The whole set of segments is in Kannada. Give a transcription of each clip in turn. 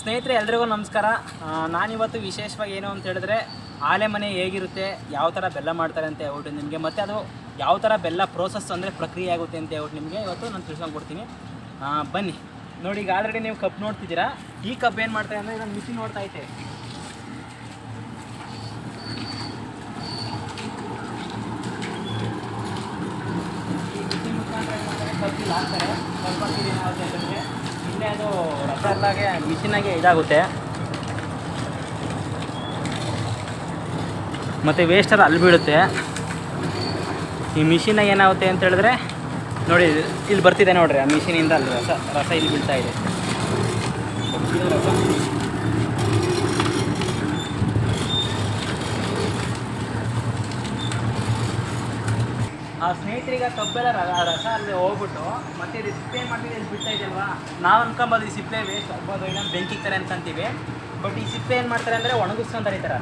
ಸ್ನೇಹಿತರೆ, ಎಲ್ರಿಗೂ ನಮಸ್ಕಾರ. ನಾನಿವತ್ತು ವಿಶೇಷವಾಗಿ ಏನು ಅಂತ ಹೇಳಿದ್ರೆ, ಆಲೆ ಮನೆ ಹೇಗಿರುತ್ತೆ, ಯಾವ ಥರ ಬೆಲ್ಲ ಮಾಡ್ತಾರೆ ಅಂತ ಹೇಳ್ಬಿಟ್ಟು ನಿಮಗೆ, ಮತ್ತು ಅದು ಯಾವ ಥರ ಬೆಲ್ಲ ಪ್ರೋಸೆಸ್ ಅಂದರೆ ಪ್ರಕ್ರಿಯೆ ಆಗುತ್ತೆ ಅಂತ ಹೇಳ್ಬಿಟ್ಟು ನಿಮಗೆ ಇವತ್ತು ನಾನು ತಿಳ್ಸ್ಕೊಂಡು ಕೊಡ್ತೀನಿ. ಬನ್ನಿ. ನೋಡಿ, ಈಗ ಆಲ್ರೆಡಿ ನೀವು ಕಪ್ ನೋಡ್ತಿದ್ದೀರಾ? ಈ ಕಪ್ ಏನು ಮಾಡ್ತಾರೆ ಅಂದರೆ ಇದನ್ನು ಮಿಷಿನ್ ನೋಡ್ತಾ ಐತೆ ಕಬ್ಬಿಲ್ಲಿ ಹಾಕ್ತಾರೆ ಸ್ವಲ್ಪ ನೀರು ಇಲ್ಲೇ ಅದು ರಸ ಎಲ್ಲಾಗೆ ಮಿಷಿನಾಗೆ ಇದಾಗುತ್ತೆ. ಮತ್ತು ವೇಸ್ಟರ್ ಅಲ್ಲಿ ಬೀಳುತ್ತೆ. ಈ ಮಿಷಿನಾಗ ಏನಾಗುತ್ತೆ ಅಂತ ಹೇಳಿದ್ರೆ, ನೋಡಿ, ಇಲ್ಲಿ ಬರ್ತಿದೆ ನೋಡ್ರಿ, ಆ ಮಿಷಿನಿಂದ ಅಲ್ಲಿ ರಸ ರಸ ಇಲ್ಲಿ ಬೀಳ್ತಾ ಇದೆ. ಆ ಸ್ನೇಹಿತರಿಗೆ ಕಬ್ಬೆಲ್ಲ ರಸ ಅಲ್ಲಿ ಹೋಗ್ಬಿಟ್ಟು ಮತ್ತೆ ಸಿಪ್ಪೆ ಮಾಡ್ತೀವಿ ಇಲ್ಲಿ ಬಿಡ್ತಾ ಇದೆಯಲ್ವಾ? ನಾವು ಅನ್ಕೊಂಬೋದು ಈ ಸಿಪ್ಪೆ ವೇಸ್ಟ್ ಆಗ್ಬೋದು ಇನ್ನೊಂದು ಬೆಂಕಿ ಥರ ಅನ್ಕೊಂತೀವಿ. ಬಟ್ ಈ ಸಿಪ್ಪೆ ಏನು ಮಾಡ್ತಾರೆ ಅಂದರೆ ಒಣಗಿಸ್ಕೊಂತಾರೆ ಈ ಥರ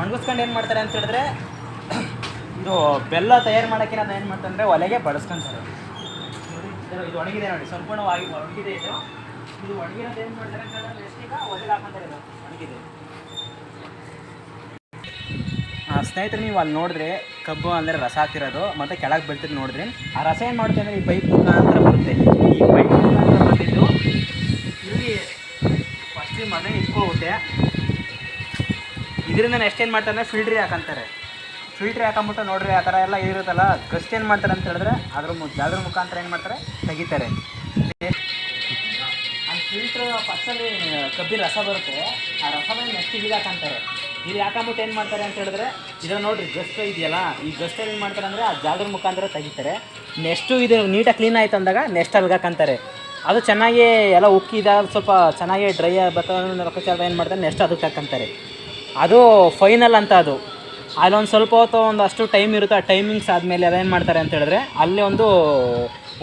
ಒಣಗಿಸ್ಕೊಂಡು ಏನು ಮಾಡ್ತಾರೆ ಅಂತ ಹೇಳಿದ್ರೆ ಇದು ಬೆಲ್ಲ ತಯಾರು ಮಾಡೋಕ್ಕೆ ನಾನು ಏನು ಮಾಡ್ತಾರೆ ಅಂದರೆ ಒಲೆಗೆ ಬಳಸ್ಕೊಂತಾರೆ ನೋಡಿ, ಇದು- ಒಣಗಿದೆ ನೋಡಿ ಸಂಪೂರ್ಣವಾಗಿ ಒಣಗಿದೆ ಇದು. ಇದು ಒಣಗಿರೋದು ಏನು ಮಾಡ್ತಾರೆ ಅಂತ ಹೇಳಿದ್ರೆ ಈಗ ಒಲೆಗೆ ಹಾಕೊಂತಾರೆ ಇದು ಒಣಗಿದೆ. ಸ್ನೇಹಿತರೆ, ನೀವು ಅಲ್ಲಿ ನೋಡಿದ್ರೆ ಕಬ್ಬು ಅಂದರೆ ರಸ ಹಾಕ್ತಿರೋದು ಮತ್ತು ಕೆಳಗೆ ಬೀಳ್ತಿದ್ದು ನೋಡಿದ್ರೆ, ಆ ರಸ ಏನು ಮಾಡುತ್ತೆ ಅಂದರೆ ಈ ಪೈಪ್ ಮುಖಾಂತರ ಬರುತ್ತೆ. ಈ ಪೈಪ್ ಮುಖಾಂತರ ಬಂದಿದ್ದು ಇಲ್ಲಿ ಫಸ್ಟ್ ಮನೆ ಇಟ್ಕೋಗುತ್ತೆ ಇದರಿಂದ ನೆಕ್ಸ್ಟ್ ಏನು ಮಾಡ್ತಾರೆ ಅಂದರೆ ಫಿಲ್ಟ್ರಿ ಹಾಕಂತಾರೆ. ಫಿಲ್ಟ್ರಿ ಹಾಕೊಂಬಿಟ್ಟು ನೋಡ್ರಿ, ಆ ಥರ ಎಲ್ಲ ಇರುತ್ತಲ್ಲ ಗಸ್ಟ್ ಏನು ಮಾಡ್ತಾರೆ ಅಂತ ಹೇಳಿದ್ರೆ ಅದ್ರ ಅದ್ರ ಮುಖಾಂತರ ಏನು ಮಾಡ್ತಾರೆ? ತೆಗಿತಾರೆ. ಫಿಲ್ಟ್ರ್ ಫಸ್ಟಲ್ಲಿ ಕಬ್ಬಿನ ರಸ ಬರುತ್ತೆ, ಆ ರಸವನ್ನು ನೆಕ್ಸ್ಟ್ ಹಾಕಂತಾರೆ ಇಲ್ಲಿ ಹಾಕೊಂಬಿಟ್ಟು ಏನು ಮಾಡ್ತಾರೆ ಅಂತ ಹೇಳಿದ್ರೆ, ಇದನ್ನ ನೋಡ್ರಿ ಗಸ್ಟ್ ಇದೆಯಲ್ಲ, ಈ ಗಸ್ಟಲ್ಲಿ ಏನು ಮಾಡ್ತಾರೆ ಅಂದರೆ ಆ ಜಾಗದ ಮುಖಾಂತರ ತೆಗಿತಾರೆ. ನೆಕ್ಸ್ಟು ಇದು ನೀಟಾಗಿ ಕ್ಲೀನ್ ಆಯ್ತು ಅಂದಾಗ ನೆಕ್ಸ್ಟ್ ಹಾಕಂತಾರೆ ಅದು ಚೆನ್ನಾಗಿ ಎಲ್ಲ ಉಕ್ಕಿದ, ಸ್ವಲ್ಪ ಚೆನ್ನಾಗಿ ಡ್ರೈ ಲೆಕ್ಕಾಚಾರ ಏನು ಮಾಡ್ತಾರೆ ನೆಕ್ಸ್ಟ್ ಅದಕ್ಕೆ ಹಾಕಂತಾರೆ ಅದು ಫೈನಲ್ ಅಂತ ಅದು. ಅಲ್ಲೊಂದು ಸ್ವಲ್ಪ ಹೊತ್ತು ಒಂದು ಅಷ್ಟು ಟೈಮ್ ಇರುತ್ತೆ, ಆ ಟೈಮಿಂಗ್ಸ್ ಆದಮೇಲೆ ಅದೇನು ಮಾಡ್ತಾರೆ ಅಂತ ಹೇಳಿದ್ರೆ, ಅಲ್ಲಿ ಒಂದು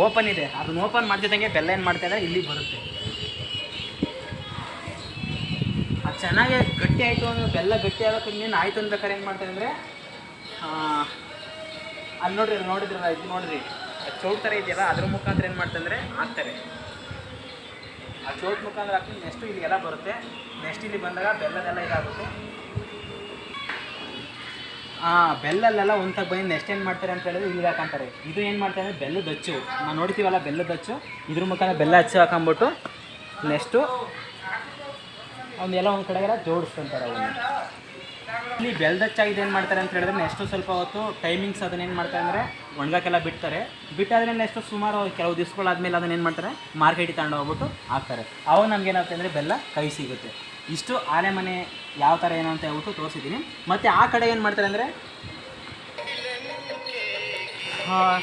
ಓಪನ್ ಇದೆ. ಅದನ್ನ ಓಪನ್ ಮಾಡ್ತಿದ್ದಂಗೆ ಬೆಲ್ಲ ಏನು ಮಾಡ್ತಾ ಇದ್ದಾರೆ ಇಲ್ಲಿ ಬರುತ್ತೆ. ಚೆನ್ನಾಗಿ ಗಟ್ಟಿ ಆಯಿತು ಅಂದ್ರೆ ಬೆಲ್ಲ ಗಟ್ಟಿ ಆಗೋಕೆ ಇನ್ನೇನು ಆಯಿತು ಅನ್ಬೇಕಾರೆ ಏನು ಮಾಡ್ತಾರೆ ಅಂದರೆ ಅಲ್ಲಿ ನೋಡ್ರಿ ನೋಡಿದ್ರಲ್ಲ ಇದು ನೋಡ್ರಿ. ಆ ಚೌಟ್ ಥರ ಇದೆಯಲ್ಲ, ಅದ್ರ ಮುಖಾಂತರ ಏನು ಮಾಡ್ತಾರೆ ಅಂದರೆ ಹಾಕ್ತಾರೆ. ಆ ಚೌಟ್ ಮುಖಾಂತರ ಹಾಕಿ ನೆಕ್ಸ್ಟು ಇಲ್ಲಿಗೆಲ್ಲ ಬರುತ್ತೆ. ನೆಕ್ಸ್ಟ್ ಇಲ್ಲಿ ಬಂದಾಗ ಬೆಲ್ಲದೆಲ್ಲ ಇದಾಗುತ್ತೆ. ಆ, ಬೆಲ್ಲಲ್ಲೆಲ್ಲ ಒಂದು ತಗ ಬಂದು ನೆಕ್ಸ್ಟ್ ಏನು ಮಾಡ್ತಾರೆ ಅಂತ ಹೇಳಿದ್ರೆ ಇಲ್ಲಿ ಹಾಕಂತಾರೆ. ಇದು ಏನು ಮಾಡ್ತಾರೆ ಅಂದರೆ ಬೆಲ್ಲದ ಹಚ್ಚು ನಾವು ನೋಡ್ತೀವಲ್ಲ ಬೆಲ್ಲದ ಹಚ್ಚು ಇದ್ರ ಮುಖಾಂತರ ಬೆಲ್ಲ ಹಚ್ಚು ಹಾಕೊಂಬಿಟ್ಟು ನೆಕ್ಸ್ಟು ಅವನ್ನೆಲ್ಲ ಒಂದು ಕಡೆಗೆಲ್ಲ ಜೋಡಿಸ್ಕೊಂತಾರೆ ಅವನ್ನ ಇಲ್ಲಿ ಬೆಲ್ದ ಹಚ್ಚಾಗಿದೆ ಏನು ಮಾಡ್ತಾರೆ ಅಂತ ಹೇಳಿದ್ರೆ ನೆಕ್ಸ್ಟು ಸ್ವಲ್ಪ ಹೊತ್ತು ಟೈಮಿಂಗ್ಸ್ ಅದನ್ನ ಏನು ಮಾಡ್ತಾರೆ ಅಂದರೆ ಒಣಗಕ್ಕೆಲ್ಲ ಬಿಡ್ತಾರೆ. ಬಿಟ್ಟಾದ್ರೆ ನೆಕ್ಸ್ಟು ಸುಮಾರು ಕೆಲವು ದಿವ್ಸಗಳಾದ್ಮೇಲೆ ಅದನ್ನ ಏನು ಮಾಡ್ತಾರೆ? ಮಾರ್ಕೆಟಿಗೆ ತಗೊಂಡು ಹೋಗ್ಬಿಟ್ಟು ಹಾಕ್ತಾರೆ. ಅವಾಗ ನಮ್ಗೆ ಏನಾಗುತ್ತೆ ಅಂದರೆ ಬೆಲ್ಲ ಕೈ ಸಿಗುತ್ತೆ. ಇಷ್ಟು ಆನೆ ಮನೆ ಯಾವ ಥರ ಏನು ಅಂತ ಹೇಳ್ಬಿಟ್ಟು ತೋರಿಸಿದ್ದೀನಿ. ಮತ್ತು ಆ ಕಡೆ ಏನು ಮಾಡ್ತಾರೆ ಅಂದರೆ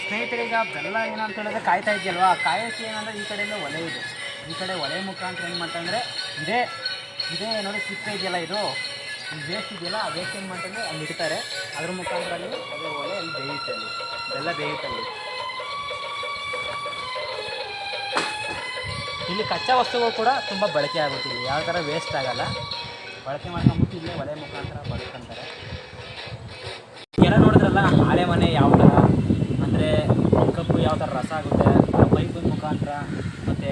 ಸ್ನೇಹಿತರೀಗ ಬೆಲ್ಲ ಏನಂತ ಹೇಳಿದ್ರೆ ಕಾಯ್ತಾ ಇದೆಯಲ್ವಾ? ಕಾಯೋಕ್ಕೆ ಏನಂದರೆ ಈ ಕಡೆಯಿಂದ ಒಲೆ ಇದೆ. ಈ ಕಡೆ ಒಲೆ ಮುಖಾಂತರ ಏನು ಮಾಡ್ತಾರೆ ಅಂದರೆ ಇದೇ ಇದೇ ನೋಡಿ ಸಿಪ್ಪೆ ಇದೆಯಲ್ಲ ಇದು? ಈ ವೇಸ್ಟ್ ಇದೆಯಲ್ಲ, ಆ ವೇಸ್ಟ್ ಏನು ಮಾಡ್ತಾರೆ ಅಲ್ಲಿ ಇಡ್ತಾರೆ. ಅದ್ರ ಮುಖಾಂತರ ಅಲ್ಲಿ ಅದು ಒಲೆ ಅಲ್ಲಿ ಬೇಯುತ್ತೆ ಅಲ್ಲಿ. ಬೆಲ್ಲ ಬೇಯುತ್ತೆ ಅಲ್ಲಿ. ಇಲ್ಲಿ ಕಚ್ಚಾ ವಸ್ತುಗಳು ಕೂಡ ತುಂಬ ಬಳಕೆ ಆಗುತ್ತೆ ಇಲ್ಲಿ ಯಾವ ಥರ ವೇಸ್ಟ್ ಆಗಲ್ಲ. ಬಳಕೆ ಮಾಡ್ಕೊಂಬಿಟ್ಟು ಇಲ್ಲೇ ಒಲೆ ಮುಖಾಂತರ ಬಳಸ್ಕೊಂತಾರೆ ಎಲ್ಲ ನೋಡಿದ್ರಲ್ಲ, ಹಳೆ ಮನೆ ಯಾವ ಥರ ಅಂದರೆ ಕಬ್ಬು ಯಾವ ಥರ ರಸ ಆಗುತ್ತೆ? ಪೈಪಿನ ಮುಖಾಂತರ, ಮತ್ತು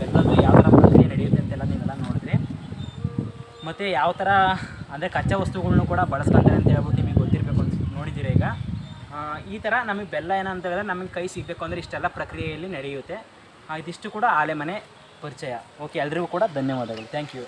ಬೆಲ್ಲದ್ದು ಯಾವ ಥರ ಪ್ರಕ್ರಿಯೆ ನಡೆಯುತ್ತೆ ಅಂತೆಲ್ಲ ನೀವೆಲ್ಲ ನೋಡಿದ್ರಿ ಮತ್ತು ಯಾವ ಥರ, ಅಂದರೆ ಕಚ್ಚಾ ವಸ್ತುಗಳ್ನು ಕೂಡ ಬಳಸ್ಕೊಂತಾರೆ ಅಂತ ಹೇಳ್ಬಿಟ್ಟು ನಿಮಗೆ ಗೊತ್ತಿರಬೇಕು ಅಂತ ನೋಡಿದ್ದೀರಿ ಈಗ? ಈ ಥರ ನಮಗೆ ಬೆಲ್ಲ ಏನಂತ ಹೇಳಿದ್ರೆ ನಮಗೆ ಕೈ ಸಿಗಬೇಕು ಅಂದರೆ ಇಷ್ಟೆಲ್ಲ ಪ್ರಕ್ರಿಯೆಯಲ್ಲಿ ನಡೆಯುತ್ತೆ. ಇದಿಷ್ಟು ಕೂಡ ಆಲೆಮನೆ ಪರಿಚಯ. ಓಕೆ ಎಲ್ರಿಗೂ ಕೂಡ ಧನ್ಯವಾದಗಳು. Thank you